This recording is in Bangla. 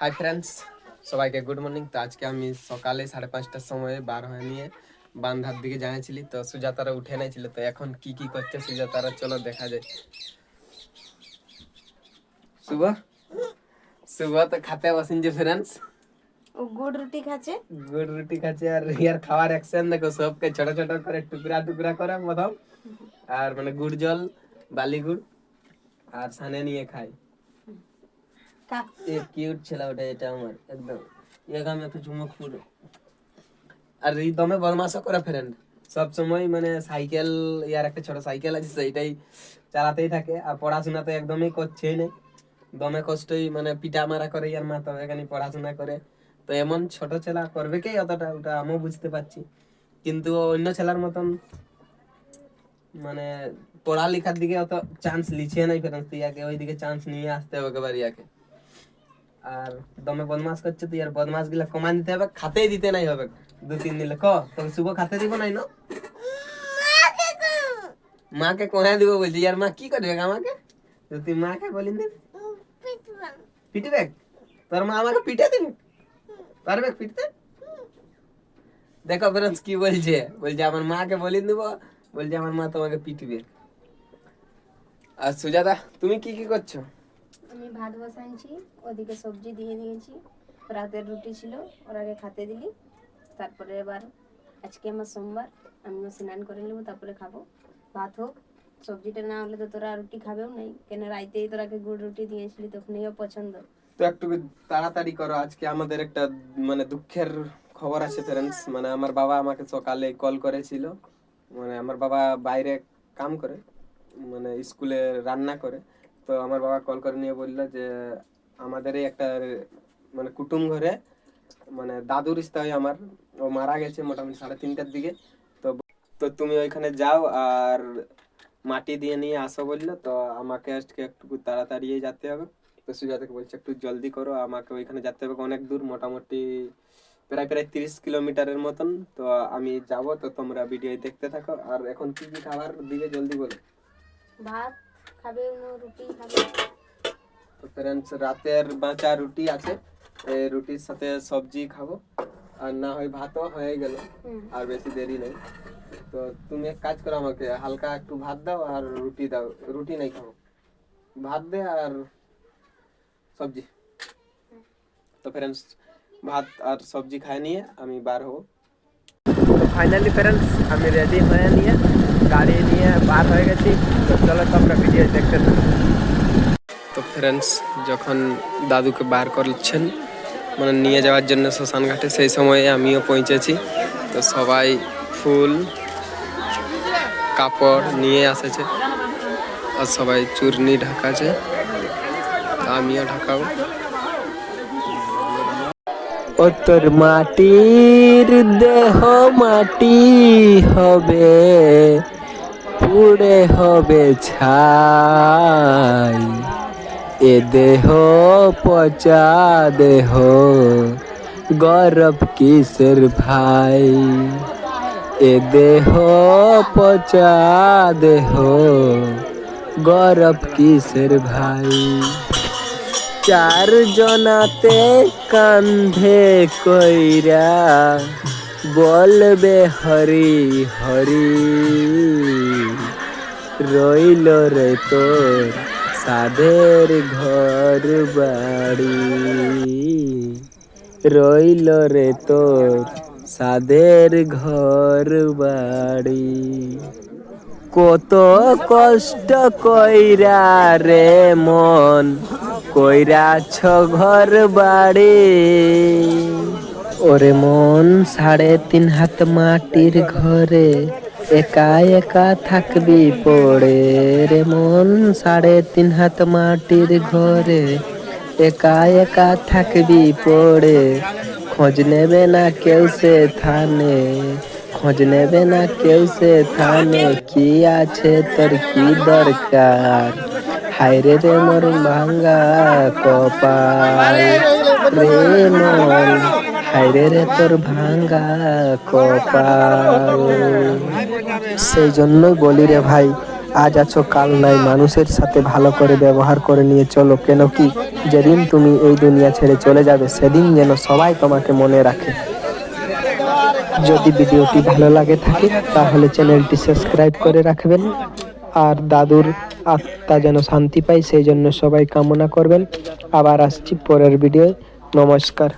হাই ফ্রেন্ডস সবাইকে গুড মর্নিং তো আজকে আমি সকালে সাড়ে পাঁচটার সময় বার হয়ে নিয়ে বান্ধার দিকে জানিয়েছিলি তো সুজাতারা উঠে নাইছিল তো এখন কি কি করছে সুজাতারা চলো দেখা যায় শুভ? শুভ তো খাতে বসিনছে ফ্রেন্ডস ও গুড় রুটি খাচ্ছে? গুড় রুটি খাচ্ছে আর ইয়ার খাওয়ার অ্যাকশন দেখো সবকে ছোট ছোট করে টুকরা টুকরা করে প্রথম। আর মানে গুড় জল বালি গুড় আর সানে নিয়ে খাই খা এ ওটা, এটা আমার, একদম। আর এই দমে ফ্রেন্ড মানে সাইকেল ইয়ার একটা ছোট সাইকেল আছে চালাতেই থাকে। আর পড়াশোনা তো একদমই করছেই দমে কষ্টই মানে পিটা মারা করে ইয়ার মা তো এখানে পড়াশোনা করে। তো এমন ছোট ছেলা করবে কে অতটা, ওটা আমিও বুঝতে পারছি। কিন্তু অন্য ছেলার মতন মানে পড়ালেখার দিকে অত চান্স লিছে নাই ফেরান্স ইয়াকে ওইদিকে চান্স নিয়ে আসতে হবে একেবারে ইয়াকে। আর দমে বদমাস করছে তুই আর বদমাসগুলা কমান দিতে হবে খাতেই দিতে নাই হবে। দু তিন দিন ক? তোকে শুভ খাতে দিব নাই না? মাকে কোথায় দিব বলছি আর মা কি করবে আমাকে? তুই মাকে দিবি পিটবে। তোর মা আমাকে পিটে দিবি? পারবে পিটতে? দেখো ফ্রেন্ডস কি বলছে। বলছে আমার মাকে বলিন দিব বলছে আমার মা তোমাকে পিটবে। আর সুজাতা তুমি কি কি করছ? আমি ভাত বসাইছি, ওদিকে সবজি দিয়ে দিয়েছি। রাতের রুটি ছিল, ওর আগে খাতে দিলি। তারপরে এবার আজকে আমার সোমবার, আমিও স্নান করে নেব, তারপরে খাব। ভাত হোক, সবজিটা না হলে তো তোরা রুটি খাবেও নাই। কেন রাইতেই তোরাকে গুড় রুটি দিয়েছিলি তখনইও পছন্দ। তো একটু তাড়াতাড়ি করো, আজকে আমাদের একটা মানে দুঃখের খবর আছে ফ্রেন্ডস মানে আমার বাবা আমাকে সকালে কল করেছিল। মানে আমার বাবা বাইরে কাম করে মানে স্কুলে রান্না করে। তো আমার বাবা কল করে নিয়ে বলল যে আমাদের এই একটা মানে কুটুম ঘরে মানে দাদুর হয় আমার। ও মারা গেছে মোটামুটি সাড়ে তিনটার দিকে। তো তো তুমি ওইখানে যাও আর মাটি দিয়ে নিয়ে আসো বলল। তো আমাকে আজকে একটু তাড়াতাড়ি যেতে হবে। তো সুজাতাকে বলছে, একটু জলদি করো। আমাকে ওইখানে যেতে হবে অনেক দূর, মোটামুটি প্রায় প্রায় তিরিশ কিলোমিটারের মতন। তো আমি যাব। তো তোমরা ভিডিও দেখতে থাকো। আর এখন কি কি খাবার দিকে জলদি বলো? ভাত। খাবে উনো রুটি খাবে তো ফ্রেন্ডস রাতের বাঁচা রুটি আছে এই রুটির সাথে সবজি খাব আর না হয় ভাতও হয়ে গেল হুম। আর বেশি দেরি নেই তো তুমি এক কাজ করো আমাকে হালকা একটু ভাত দাও আর রুটি দাও রুটি নাই খাব ভাত দে আর সবজি তো ফ্রেন্ডস ভাত আর সবজি খাই নিয়ে আমি বার হব তো ফাইনালি ফ্রেন্ডস আমি রেডি হয়ে নিয়ে গাড়ি নিয়ে বার হয়ে গেছি। তো চলো তোমরা ভিডিও দেখতে তো ফ্রেন্ডস যখন দাদুকে বার করছেন মানে নিয়ে যাওয়ার জন্য শ্মশান ঘাটে, সেই সময়ে আমিও পৌঁছেছি। তো সবাই ফুল, কাপড় নিয়ে আসেছে। আর সবাই চূর্ণি ঢাকাছে। আমিও ঢাকাবো। ও তোর মাটির দেহ মাটি হবে পুড়ে হবে ছাই এ দেহ পচা দেহ গরব কিসের ভাই এ দেহ পচা দেহ গরব কিসের ভাই চার জনাতে কান্ধে কইরা বলবে হরি হরি। রইল রে তোর সাধের ঘর বাড়ি। রইল রে তোর সাধের ঘর বাড়ি। কত কষ্ট কইরা রে মন কইরাছ ঘর বাড়ি। ওরে মন, সাড়ে তিন হাত মাটির ঘরে, একা একা থাকবি পড়ে। রে মন, সাড়ে তিন হাত মাটির ঘরে, একা একা থাকবি পড়ে। খোঁজ নেবে না কেউ সে থানে, খোঁজ নেবে না কেউ সে থানে, কি আছে তোর কি দরকার? হায়রে রে মোর ভাঙ্গা কপাল। রে মন হায়রে রে তোর ভাঙ্গা কপাল। সেই জন্যই বলি রে ভাই, আজ আছো, কাল নাই। মানুষের সাথে ভালো করে ব্যবহার করে নিয়ে চলো। কেন কি, যেদিন তুমি এই দুনিয়া ছেড়ে চলে যাবে, সেদিন যেন সবাই তোমাকে মনে রাখে। যদি ভিডিওটি ভালো লাগে থাকে, তাহলে চ্যানেলটি সাবস্ক্রাইব করে রাখবেন। আর দাদুর আত্মা যেন শান্তি পায়, সেই জন্য সবাই কামনা করবেন। আবার আসছি পরের ভিডিও নমস্কার।